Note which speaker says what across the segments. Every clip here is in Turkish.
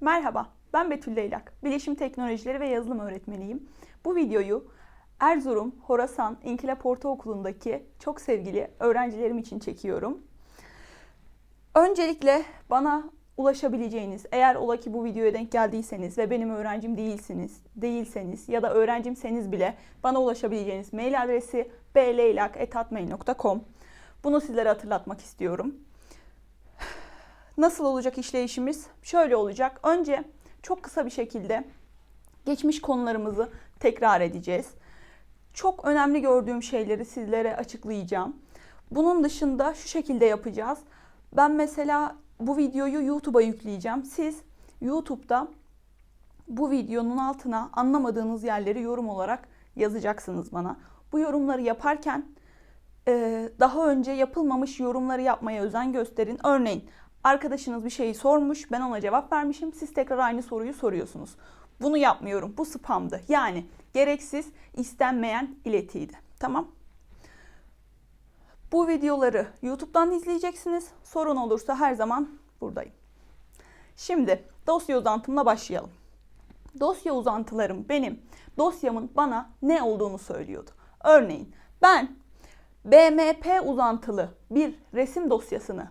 Speaker 1: Merhaba, ben Betül Leylak. Bilişim Teknolojileri ve Yazılım Öğretmeniyim. Bu videoyu Erzurum Horasan İnkılap Ortaokulu'ndaki çok sevgili öğrencilerim için çekiyorum. Öncelikle bana ulaşabileceğiniz, eğer ola ki bu videoya denk geldiyseniz ve benim öğrencim değilsiniz, değilseniz ya da öğrencimseniz bile bana ulaşabileceğiniz mail adresi bleylak.atmail.com. Bunu sizlere hatırlatmak istiyorum. Nasıl olacak işleyişimiz? Şöyle olacak. Önce çok kısa bir şekilde geçmiş konularımızı tekrar edeceğiz. Çok önemli gördüğüm şeyleri sizlere açıklayacağım. Bunun dışında şu şekilde yapacağız. Ben mesela bu videoyu YouTube'a yükleyeceğim. Siz YouTube'da bu videonun altına anlamadığınız yerleri yorum olarak yazacaksınız bana. Bu yorumları yaparken daha önce yapılmamış yorumları yapmaya özen gösterin. Örneğin arkadaşınız bir şeyi sormuş, ben ona cevap vermişim. Siz tekrar aynı soruyu soruyorsunuz. Bunu yapmıyorum. Bu spamdı. Yani gereksiz, istenmeyen iletiydi. Tamam? Bu videoları YouTube'dan izleyeceksiniz. Sorun olursa her zaman buradayım. Şimdi dosya uzantımla başlayalım. Dosya uzantılarım benim dosyamın bana ne olduğunu söylüyordu. Örneğin ben BMP uzantılı bir resim dosyasını,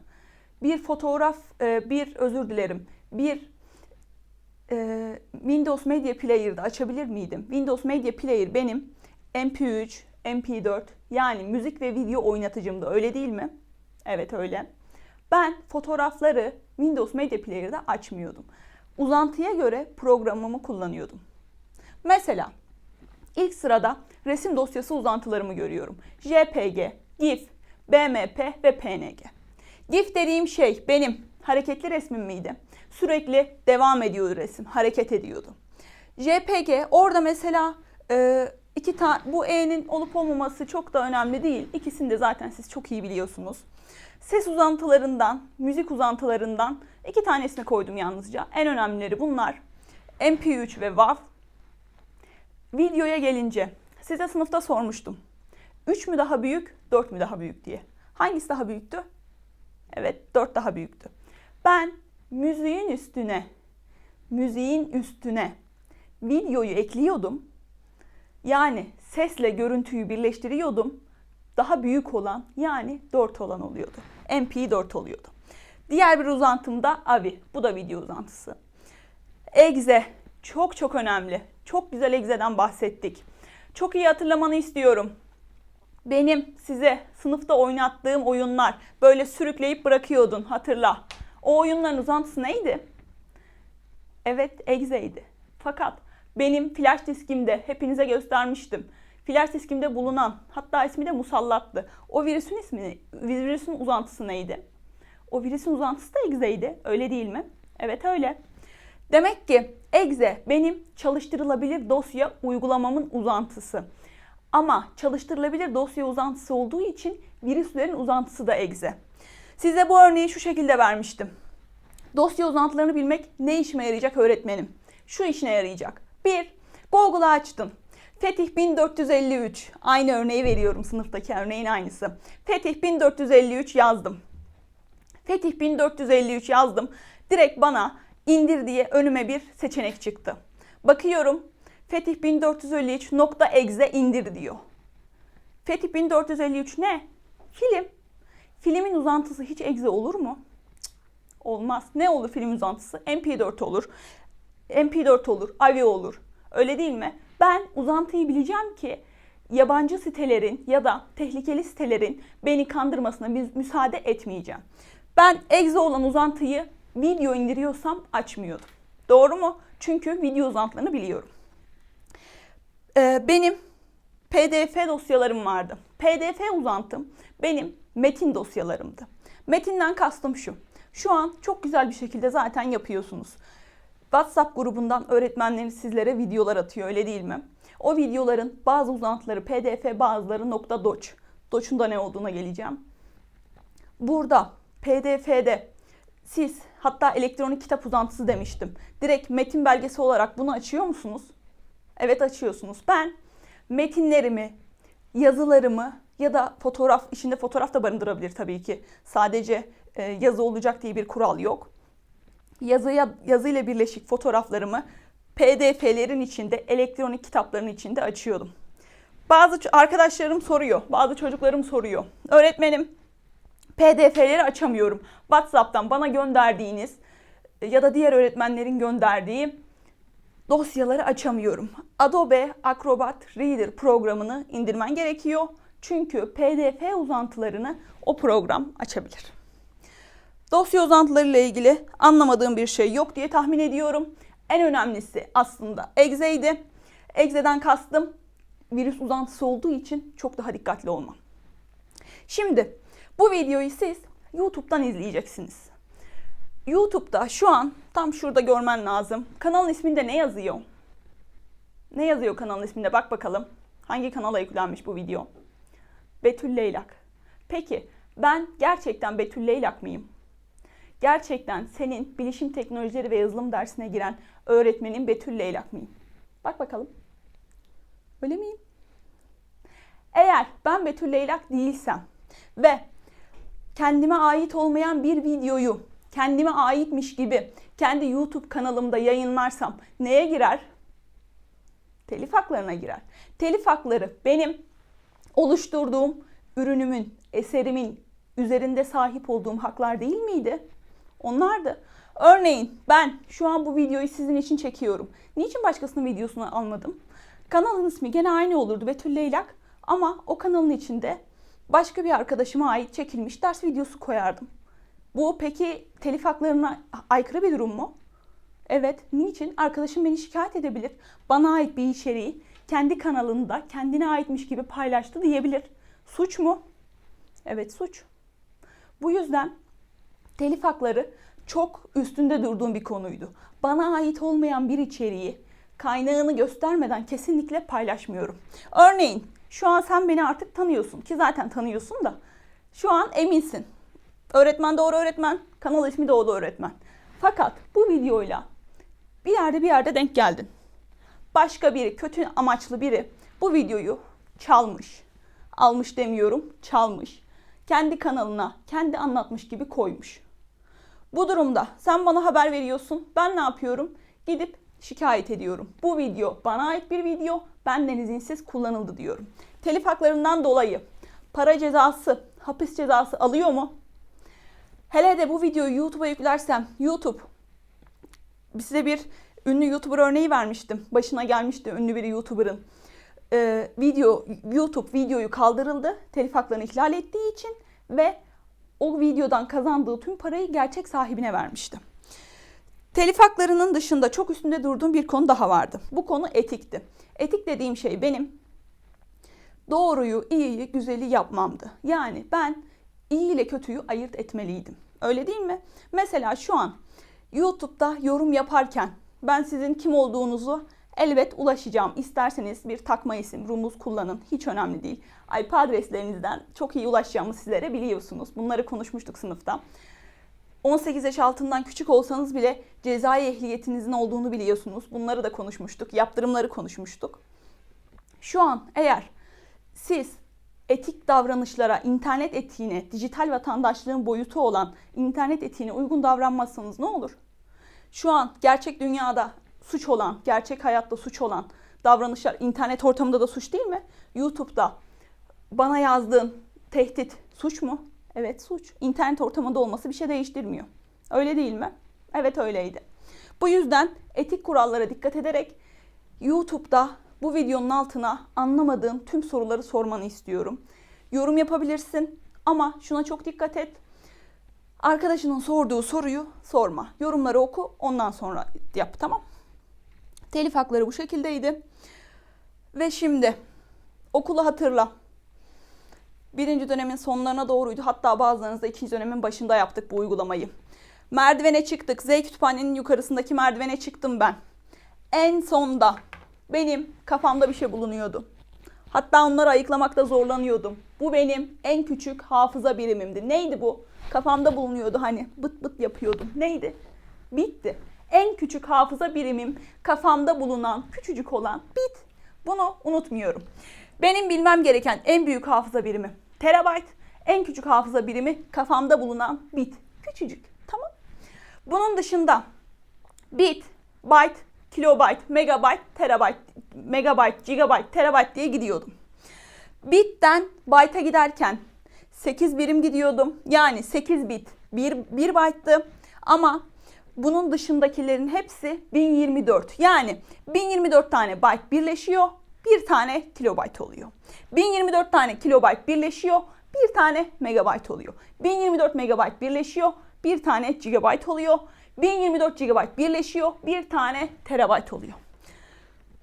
Speaker 1: bir fotoğraf, e, bir özür dilerim, bir e, Windows Media Player'da açabilir miydim? Windows Media Player benim MP3, MP4 yani müzik ve video oynatıcımda öyle değil mi? Evet öyle. Ben fotoğrafları Windows Media Player'da açmıyordum. Uzantıya göre programımı kullanıyordum. Mesela ilk sırada resim dosyası uzantılarımı görüyorum. JPG, GIF, BMP ve PNG. GIF dediğim şey benim hareketli resmim miydi? Sürekli devam ediyordu resim, hareket ediyordu. JPG orada mesela e, iki tane bu E'nin olup olmaması çok da önemli değil. İkisini de zaten siz çok iyi biliyorsunuz. Ses uzantılarından, müzik uzantılarından iki tanesini koydum yalnızca. En önemlileri bunlar. MP3 ve WAV. Videoya gelince size sınıfta sormuştum. 3 mü daha büyük, 4 mü daha büyük diye. Hangisi daha büyüktü? Evet, 4 daha büyüktü. Ben müziğin üstüne, müziğin üstüne videoyu ekliyordum. Yani sesle görüntüyü birleştiriyordum. Daha büyük olan yani 4 olan oluyordu. MP4 oluyordu. Diğer bir uzantım da AVI. Bu da video uzantısı. Exe çok çok önemli. Çok güzel Exe'den bahsettik. Çok iyi hatırlamanı istiyorum. Benim size sınıfta oynattığım oyunlar böyle sürükleyip bırakıyordun hatırla. O oyunların uzantısı neydi? Evet Exe'ydi. Fakat benim flash diskimde hepinize göstermiştim. Flash diskimde bulunan hatta ismi de musallattı. O virüsün ismi, virüsün uzantısı neydi? O virüsün uzantısı da Exe'ydi. Öyle değil mi? Evet öyle. Demek ki Exe benim çalıştırılabilir dosya uygulamamın uzantısı. Ama çalıştırılabilir dosya uzantısı olduğu için virüslerin uzantısı da Exe. Size bu örneği şu şekilde vermiştim. Dosya uzantılarını bilmek ne işime yarayacak öğretmenim? Şu işine yarayacak. 1. Google'ı açtın. Fetih 1453. Aynı örneği veriyorum sınıftaki örneğin aynısı. Fetih 1453 yazdım. Fetih 1453 yazdım. Direkt bana indir diye önüme bir seçenek çıktı. Bakıyorum Fetih 1453.exe indir diyor. Fetih 1453 ne? Film. Filmin uzantısı hiç exe olur mu? Cık, olmaz. Ne olur film uzantısı? MP4 olur. MP4 olur. AVI olur. Öyle değil mi? Ben uzantıyı bileceğim ki yabancı sitelerin ya da tehlikeli sitelerin beni kandırmasına müsaade etmeyeceğim. Ben exe olan uzantıyı video indiriyorsam açmıyordum. Doğru mu? Çünkü video uzantılarını biliyorum. Ee, benim PDF dosyalarım vardı. PDF uzantım benim metin dosyalarımdı. Metinden kastım şu. Şu an çok güzel bir şekilde zaten yapıyorsunuz. WhatsApp grubundan öğretmenleriniz sizlere videolar atıyor öyle değil mi? O videoların bazı uzantıları PDF bazıları nokta .doc. Doc'un da ne olduğuna geleceğim. Burada PDF'de siz hatta elektronik kitap uzantısı demiştim. Direkt metin belgesi olarak bunu açıyor musunuz? Evet açıyorsunuz. Ben metinlerimi, yazılarımı ya da fotoğraf, içinde fotoğraf da barındırabilir tabii ki. Sadece e, yazı olacak diye bir kural yok. yazıya yazıyla birleşik fotoğraflarımı PDF'lerin içinde, elektronik kitapların içinde açıyordum. Bazı arkadaşlarım soruyor, bazı çocuklarım soruyor. Öğretmenim PDF'leri açamıyorum. WhatsApp'tan bana gönderdiğiniz ya da diğer öğretmenlerin gönderdiği dosyaları açamıyorum. Adobe Acrobat Reader programını indirmen gerekiyor. Çünkü PDF uzantılarını o program açabilir. Dosya uzantılarıyla ilgili anlamadığım bir şey yok diye tahmin ediyorum. En önemlisi aslında Exe'ydi. Exe'den kastım virüs uzantısı olduğu için çok daha dikkatli olmam. Şimdi bu videoyu siz YouTube'dan izleyeceksiniz. YouTube'da şu an tam şurada görmen lazım. Kanalın isminde ne yazıyor? Ne yazıyor kanalın isminde? Bak bakalım. Hangi kanala yüklenmiş bu video? Betül Leylak. Peki ben gerçekten Betül Leylak mıyım? Gerçekten senin bilişim teknolojileri ve yazılım dersine giren öğretmenin Betül Leylak mıyım? Bak bakalım. Öyle miyim? Eğer ben Betül Leylak değilsem ve kendime ait olmayan bir videoyu kendime aitmiş gibi kendi YouTube kanalımda yayınlarsam neye girer? Telif haklarına girer. Telif hakları benim oluşturduğum ürünümün, eserimin üzerinde sahip olduğum haklar değil miydi? Onlardı. Örneğin ben şu an bu videoyu sizin için çekiyorum. Niçin başkasının videosunu almadım? Kanalın ismi gene aynı olurdu Betül Leylak ama o kanalın içinde başka bir arkadaşıma ait çekilmiş ders videosu koyardım. Bu peki telif haklarına aykırı bir durum mu? Evet. Niçin? Arkadaşım beni şikayet edebilir. Bana ait bir içeriği kendi kanalında kendine aitmiş gibi paylaştı diyebilir. Suç mu? Evet suç. Bu yüzden telif hakları çok üstünde durduğum bir konuydu. Bana ait olmayan bir içeriği kaynağını göstermeden kesinlikle paylaşmıyorum. Örneğin şu an sen beni artık tanıyorsun ki zaten tanıyorsun da şu an eminsin. Öğretmen doğru öğretmen, kanal ismi doğru öğretmen. Fakat bu videoyla bir yerde bir yerde denk geldin. Başka biri, kötü amaçlı biri bu videoyu çalmış. Almış demiyorum, çalmış. Kendi kanalına, kendi anlatmış gibi koymuş. Bu durumda sen bana haber veriyorsun. Ben ne yapıyorum? Gidip şikayet ediyorum. Bu video bana ait bir video. Benden izinsiz kullanıldı diyorum. Telif haklarından dolayı para cezası, hapis cezası alıyor mu? Hele de bu videoyu YouTube'a yüklersem YouTube size bir ünlü YouTuber örneği vermiştim. Başına gelmişti ünlü bir YouTuber'ın. Ee, video YouTube videoyu kaldırıldı telif haklarını ihlal ettiği için ve o videodan kazandığı tüm parayı gerçek sahibine vermişti. Telif haklarının dışında çok üstünde durduğum bir konu daha vardı. Bu konu etikti. Etik dediğim şey benim doğruyu, iyiyi, güzeli yapmamdı. Yani ben iyi ile kötüyü ayırt etmeliydim. Öyle değil mi? Mesela şu an YouTube'da yorum yaparken ben sizin kim olduğunuzu elbet ulaşacağım. İsterseniz bir takma isim, rumuz kullanın. Hiç önemli değil. IP adreslerinizden çok iyi ulaşacağımı sizlere biliyorsunuz. Bunları konuşmuştuk sınıfta. 18 yaş altından küçük olsanız bile cezai ehliyetinizin olduğunu biliyorsunuz. Bunları da konuşmuştuk. Yaptırımları konuşmuştuk. Şu an eğer siz etik davranışlara, internet etiğine, dijital vatandaşlığın boyutu olan internet etiğine uygun davranmazsanız ne olur? Şu an gerçek dünyada suç olan, gerçek hayatta suç olan davranışlar internet ortamında da suç değil mi? YouTube'da bana yazdığın tehdit suç mu? Evet suç. İnternet ortamında olması bir şey değiştirmiyor. Öyle değil mi? Evet öyleydi. Bu yüzden etik kurallara dikkat ederek YouTube'da bu videonun altına anlamadığın tüm soruları sormanı istiyorum. Yorum yapabilirsin ama şuna çok dikkat et. Arkadaşının sorduğu soruyu sorma. Yorumları oku ondan sonra yap tamam. Telif hakları bu şekildeydi. Ve şimdi okulu hatırla. Birinci dönemin sonlarına doğruydu. Hatta bazılarınız da ikinci dönemin başında yaptık bu uygulamayı. Merdivene çıktık. Z kütüphanenin yukarısındaki merdivene çıktım ben. En sonda benim kafamda bir şey bulunuyordu. Hatta onları ayıklamakta zorlanıyordum. Bu benim en küçük hafıza birimimdi. Neydi bu? Kafamda bulunuyordu hani bıt bıt yapıyordum. Neydi? Bitti. En küçük hafıza birimim kafamda bulunan küçücük olan bit. Bunu unutmuyorum. Benim bilmem gereken en büyük hafıza birimi terabayt. En küçük hafıza birimi kafamda bulunan bit. Küçücük. Tamam. Bunun dışında bit, byte, kilobyte, megabyte, terabyte, megabyte, gigabyte, terabyte diye gidiyordum. Bitten byte'a giderken 8 birim gidiyordum. Yani 8 bit 1, 1 byte'tı. Ama bunun dışındakilerin hepsi 1024. Yani 1024 tane byte birleşiyor. Bir tane kilobyte oluyor. 1024 tane kilobyte birleşiyor. Bir tane megabyte oluyor. 1024 megabyte birleşiyor. Bir tane gigabyte oluyor. 1024 GB birleşiyor. Bir tane terabayt oluyor.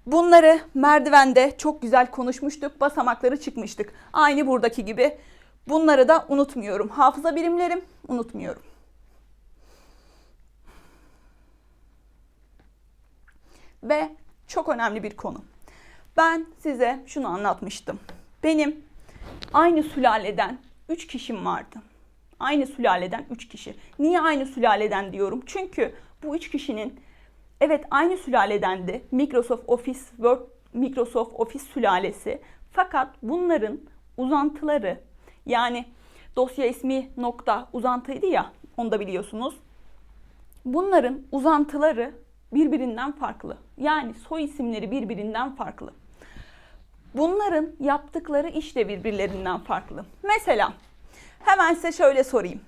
Speaker 1: Bunları merdivende çok güzel konuşmuştuk. Basamakları çıkmıştık. Aynı buradaki gibi. Bunları da unutmuyorum. Hafıza birimlerim unutmuyorum. Ve çok önemli bir konu. Ben size şunu anlatmıştım. Benim aynı sülaleden 3 kişim vardı. Aynı sülaleden 3 kişi. Niye aynı sülaleden diyorum? Çünkü bu 3 kişinin evet aynı sülaledendi. Microsoft Office Word, Microsoft Office sülalesi. Fakat bunların uzantıları yani dosya ismi nokta uzantıydı ya onu da biliyorsunuz. Bunların uzantıları birbirinden farklı. Yani soy isimleri birbirinden farklı. Bunların yaptıkları iş de birbirlerinden farklı. Mesela Hemen size şöyle sorayım.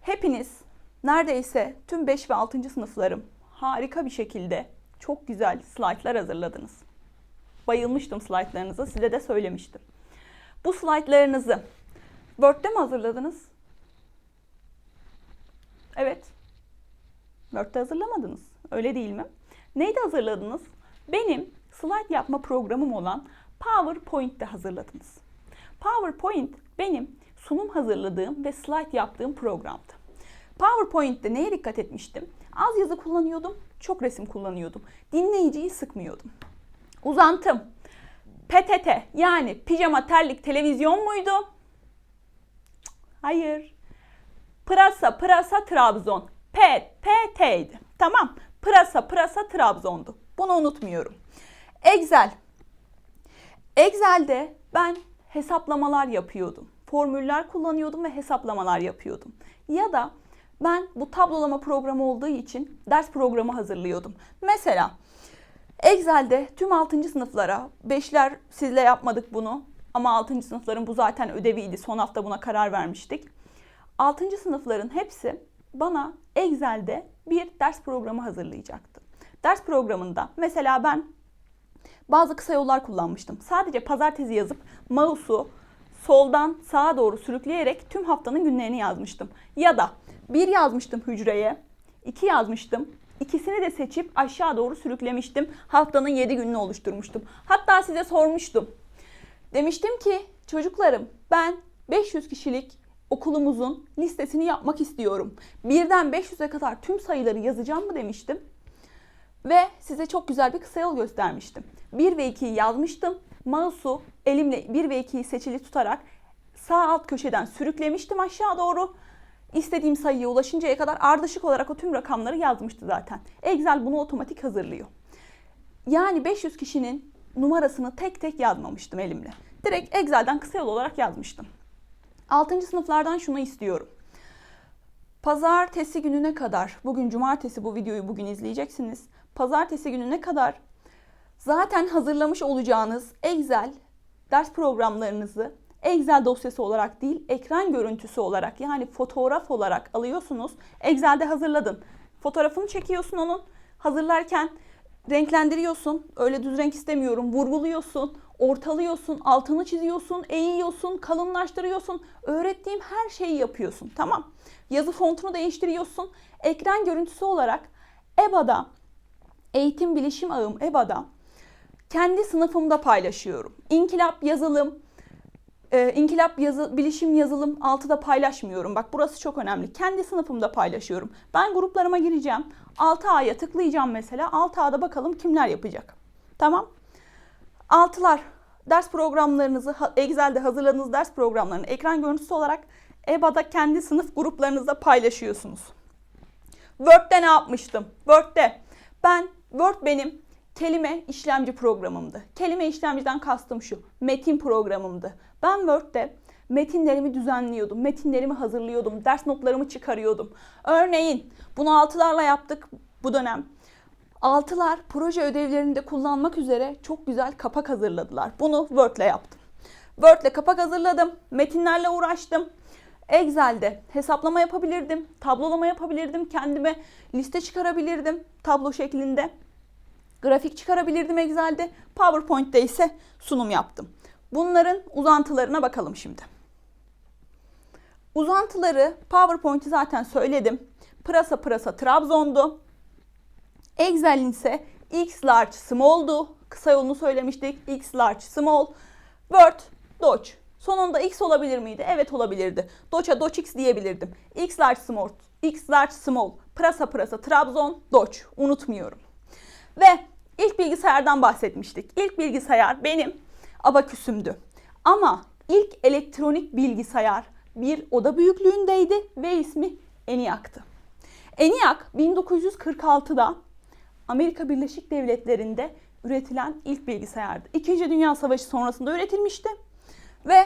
Speaker 1: Hepiniz neredeyse tüm 5 ve 6. sınıflarım harika bir şekilde çok güzel slaytlar hazırladınız. Bayılmıştım slaytlarınıza, size de söylemiştim. Bu slaytlarınızı Word'de mi hazırladınız? Evet. Word'de hazırlamadınız. Öyle değil mi? Neydi hazırladınız? Benim slide yapma programım olan PowerPoint'te hazırladınız. PowerPoint benim sunum hazırladığım ve slide yaptığım programdı. PowerPoint'te neye dikkat etmiştim? Az yazı kullanıyordum, çok resim kullanıyordum. Dinleyiciyi sıkmıyordum. Uzantım. PTT yani pijama terlik televizyon muydu? Hayır. Pırasa pırasa Trabzon. P PT'ydi. Tamam. Pırasa pırasa Trabzon'du. Bunu unutmuyorum. Excel. Excel'de ben hesaplamalar yapıyordum formüller kullanıyordum ve hesaplamalar yapıyordum. Ya da ben bu tablolama programı olduğu için ders programı hazırlıyordum. Mesela Excel'de tüm 6. sınıflara, 5'ler sizle yapmadık bunu ama 6. sınıfların bu zaten ödeviydi. Son hafta buna karar vermiştik. 6. sınıfların hepsi bana Excel'de bir ders programı hazırlayacaktı. Ders programında mesela ben bazı kısa yollar kullanmıştım. Sadece pazartesi yazıp mouse'u soldan sağa doğru sürükleyerek tüm haftanın günlerini yazmıştım. Ya da bir yazmıştım hücreye, iki yazmıştım, ikisini de seçip aşağı doğru sürüklemiştim. Haftanın 7 gününü oluşturmuştum. Hatta size sormuştum. Demiştim ki çocuklarım ben 500 kişilik okulumuzun listesini yapmak istiyorum. Birden 500'e kadar tüm sayıları yazacağım mı demiştim. Ve size çok güzel bir kısa yol göstermiştim. 1 ve 2'yi yazmıştım. Mouse'u elimle 1 ve 2'yi seçili tutarak sağ alt köşeden sürüklemiştim aşağı doğru. İstediğim sayıya ulaşıncaya kadar ardışık olarak o tüm rakamları yazmıştı zaten. Excel bunu otomatik hazırlıyor. Yani 500 kişinin numarasını tek tek yazmamıştım elimle. Direkt Excel'den kısa yol olarak yazmıştım. 6. sınıflardan şunu istiyorum. Pazartesi gününe kadar, bugün cumartesi bu videoyu bugün izleyeceksiniz. Pazartesi gününe kadar zaten hazırlamış olacağınız Excel ders programlarınızı Excel dosyası olarak değil, ekran görüntüsü olarak yani fotoğraf olarak alıyorsunuz. Excel'de hazırladın. Fotoğrafını çekiyorsun onun. Hazırlarken renklendiriyorsun. Öyle düz renk istemiyorum. Vurguluyorsun, ortalıyorsun, altını çiziyorsun, eğiyorsun, kalınlaştırıyorsun. Öğrettiğim her şeyi yapıyorsun. Tamam. Yazı fontunu değiştiriyorsun. Ekran görüntüsü olarak EBA'da, Eğitim Bilişim Ağım EBA'da kendi sınıfımda paylaşıyorum. İnkılap yazılım, e, İnkılap yazı, bilişim yazılım altıda paylaşmıyorum. Bak burası çok önemli. Kendi sınıfımda paylaşıyorum. Ben gruplarıma gireceğim. 6A'ya tıklayacağım mesela. 6A'da bakalım kimler yapacak. Tamam. Altılar ders programlarınızı Excel'de hazırladığınız ders programlarını ekran görüntüsü olarak EBA'da kendi sınıf gruplarınızda paylaşıyorsunuz. Word'de ne yapmıştım? Word'de ben Word benim kelime işlemci programımdı. Kelime işlemciden kastım şu. Metin programımdı. Ben Word'de metinlerimi düzenliyordum, metinlerimi hazırlıyordum, ders notlarımı çıkarıyordum. Örneğin bunu altılarla yaptık bu dönem. Altılar proje ödevlerinde kullanmak üzere çok güzel kapak hazırladılar. Bunu Word'le yaptım. Word'le kapak hazırladım, metinlerle uğraştım. Excel'de hesaplama yapabilirdim, tablolama yapabilirdim, kendime liste çıkarabilirdim tablo şeklinde. Grafik çıkarabilirdim Excel'de. PowerPoint'te ise sunum yaptım. Bunların uzantılarına bakalım şimdi. Uzantıları PowerPoint'i zaten söyledim. Pırasa pırasa Trabzon'du. Excel'in ise X large small'du. Kısa yolunu söylemiştik. X large small. Word, Doc. Sonunda X olabilir miydi? Evet olabilirdi. Doç'a Doc X diyebilirdim. X large small, X large small, pırasa pırasa Trabzon, Doc. Unutmuyorum. Ve ilk bilgisayardan bahsetmiştik. İlk bilgisayar benim abaküsümdü. Ama ilk elektronik bilgisayar bir oda büyüklüğündeydi ve ismi ENIAC'tı. ENIAC 1946'da Amerika Birleşik Devletleri'nde üretilen ilk bilgisayardı. İkinci Dünya Savaşı sonrasında üretilmişti. Ve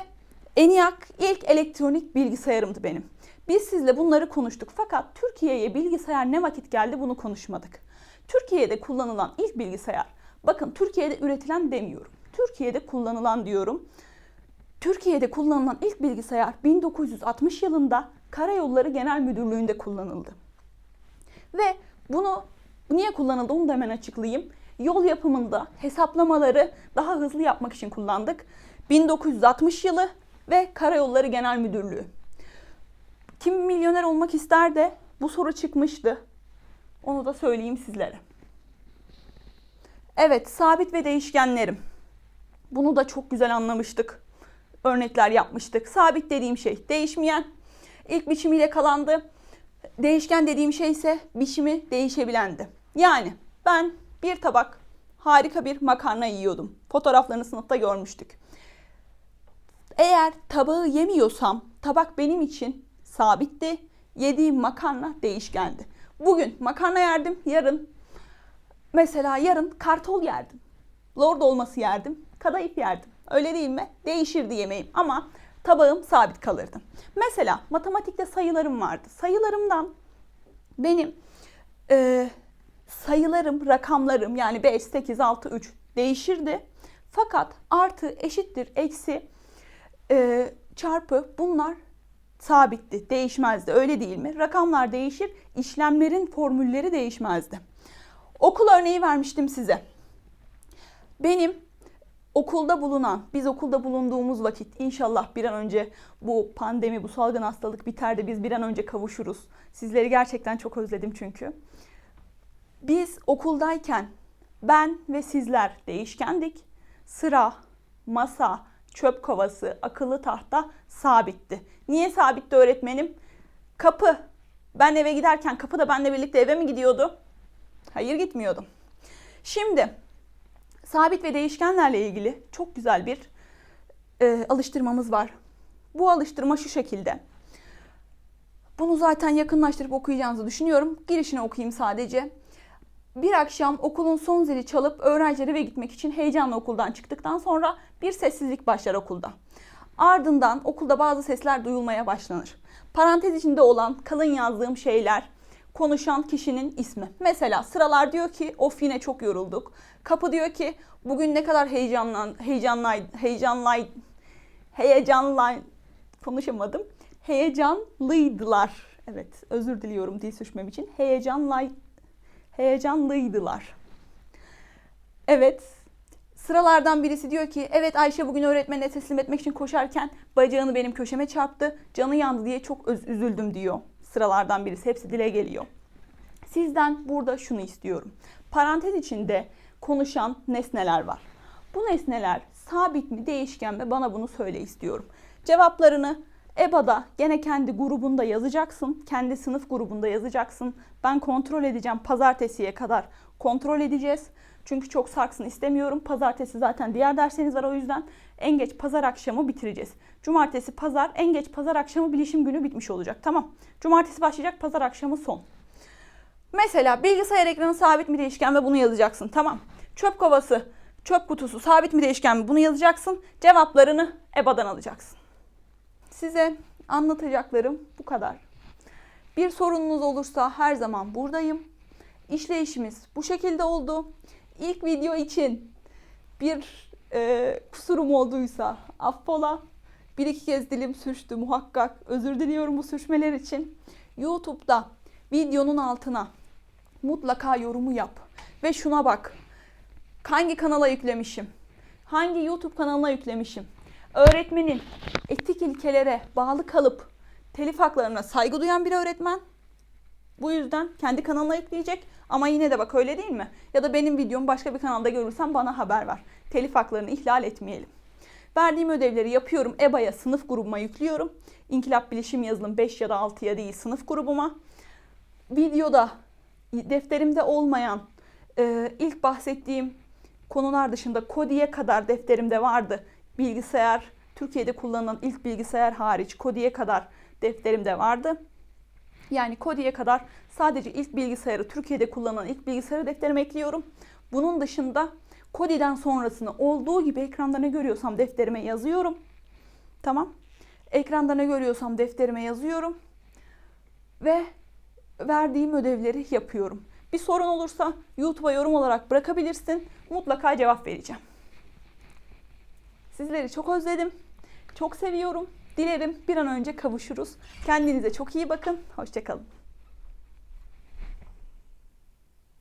Speaker 1: ENIAC ilk elektronik bilgisayarımdı benim. Biz sizle bunları konuştuk fakat Türkiye'ye bilgisayar ne vakit geldi bunu konuşmadık. Türkiye'de kullanılan ilk bilgisayar, bakın Türkiye'de üretilen demiyorum. Türkiye'de kullanılan diyorum. Türkiye'de kullanılan ilk bilgisayar 1960 yılında Karayolları Genel Müdürlüğü'nde kullanıldı. Ve bunu niye kullanıldı onu da hemen açıklayayım. Yol yapımında hesaplamaları daha hızlı yapmak için kullandık. 1960 yılı ve Karayolları Genel Müdürlüğü. Kim milyoner olmak ister de bu soru çıkmıştı. Onu da söyleyeyim sizlere. Evet, sabit ve değişkenlerim. Bunu da çok güzel anlamıştık. Örnekler yapmıştık. Sabit dediğim şey değişmeyen. ilk biçimiyle kalandı. Değişken dediğim şey ise biçimi değişebilendi. Yani ben bir tabak harika bir makarna yiyordum. Fotoğraflarını sınıfta görmüştük. Eğer tabağı yemiyorsam tabak benim için sabitti. Yediğim makarna değişkendi. Bugün makarna yerdim, yarın mesela yarın kartol yerdim. Lord olması yerdim, kadayıf yerdim. Öyle değil mi? Değişirdi yemeğim ama tabağım sabit kalırdı. Mesela matematikte sayılarım vardı. Sayılarımdan benim e, sayılarım, rakamlarım yani 5, 8, 6, 3 değişirdi. Fakat artı eşittir, eksi, e, çarpı bunlar sabitti, değişmezdi. Öyle değil mi? Rakamlar değişir, işlemlerin formülleri değişmezdi. Okul örneği vermiştim size. Benim okulda bulunan, biz okulda bulunduğumuz vakit inşallah bir an önce bu pandemi, bu salgın hastalık biter de biz bir an önce kavuşuruz. Sizleri gerçekten çok özledim çünkü. Biz okuldayken ben ve sizler değişkendik. Sıra, masa, çöp kovası, akıllı tahta sabitti. Niye sabitti öğretmenim? Kapı. Ben eve giderken kapı da benimle birlikte eve mi gidiyordu? Hayır gitmiyordum. Şimdi sabit ve değişkenlerle ilgili çok güzel bir e, alıştırmamız var. Bu alıştırma şu şekilde. Bunu zaten yakınlaştırıp okuyacağınızı düşünüyorum. Girişini okuyayım sadece. Bir akşam okulun son zili çalıp öğrenciler eve gitmek için heyecanla okuldan çıktıktan sonra bir sessizlik başlar okulda. Ardından okulda bazı sesler duyulmaya başlanır. Parantez içinde olan kalın yazdığım şeyler konuşan kişinin ismi. Mesela sıralar diyor ki of yine çok yorulduk. Kapı diyor ki bugün ne kadar heyecanlan heyecanlay heyecanlay heyecanlay konuşamadım. Heyecanlıydılar. Evet, özür diliyorum dil sürçmem için. Heyecanlay heyecanlıydılar. Evet, sıralardan birisi diyor ki evet Ayşe bugün öğretmenine teslim etmek için koşarken bacağını benim köşeme çarptı. Canı yandı diye çok üzüldüm diyor. Sıralardan birisi hepsi dile geliyor. Sizden burada şunu istiyorum. Parantez içinde konuşan nesneler var. Bu nesneler sabit mi değişken mi bana bunu söyle istiyorum. Cevaplarını EBA'da gene kendi grubunda yazacaksın. Kendi sınıf grubunda yazacaksın. Ben kontrol edeceğim. Pazartesiye kadar kontrol edeceğiz. Çünkü çok sarksın istemiyorum. Pazartesi zaten diğer derseniz var o yüzden en geç pazar akşamı bitireceğiz. Cumartesi, pazar, en geç pazar akşamı bilişim günü bitmiş olacak. Tamam. Cumartesi başlayacak, pazar akşamı son. Mesela bilgisayar ekranı sabit mi değişken ve bunu yazacaksın. Tamam. Çöp kovası, çöp kutusu sabit mi değişken mi bunu yazacaksın. Cevaplarını EBA'dan alacaksın. Size anlatacaklarım bu kadar. Bir sorununuz olursa her zaman buradayım. İşleyişimiz bu şekilde oldu. İlk video için bir e, kusurum olduysa affola. Bir iki kez dilim sürçtü muhakkak. Özür diliyorum bu sürçmeler için. YouTube'da videonun altına mutlaka yorumu yap. Ve şuna bak. Hangi kanala yüklemişim? Hangi YouTube kanalına yüklemişim? Öğretmenin etik ilkelere bağlı kalıp telif haklarına saygı duyan bir öğretmen bu yüzden kendi kanalına yükleyecek ama yine de bak öyle değil mi? Ya da benim videomu başka bir kanalda görürsen bana haber ver. Telif haklarını ihlal etmeyelim. Verdiğim ödevleri yapıyorum. EBA'ya sınıf grubuma yüklüyorum. İnkılap Bilişim Yazılım 5 ya da 6'ya değil sınıf grubuma. Videoda defterimde olmayan e, ilk bahsettiğim konular dışında Kodi'ye kadar defterimde vardı. Bilgisayar, Türkiye'de kullanılan ilk bilgisayar hariç Kodi'ye kadar defterimde vardı. Yani Kodi'ye kadar sadece ilk bilgisayarı, Türkiye'de kullanılan ilk bilgisayarı defterime ekliyorum. Bunun dışında Kodi'den sonrasını olduğu gibi ekranda ne görüyorsam defterime yazıyorum. Tamam. Ekranda ne görüyorsam defterime yazıyorum. Ve verdiğim ödevleri yapıyorum. Bir sorun olursa YouTube'a yorum olarak bırakabilirsin. Mutlaka cevap vereceğim. Sizleri çok özledim. Çok seviyorum. Dilerim bir an önce kavuşuruz. Kendinize çok iyi bakın. Hoşçakalın.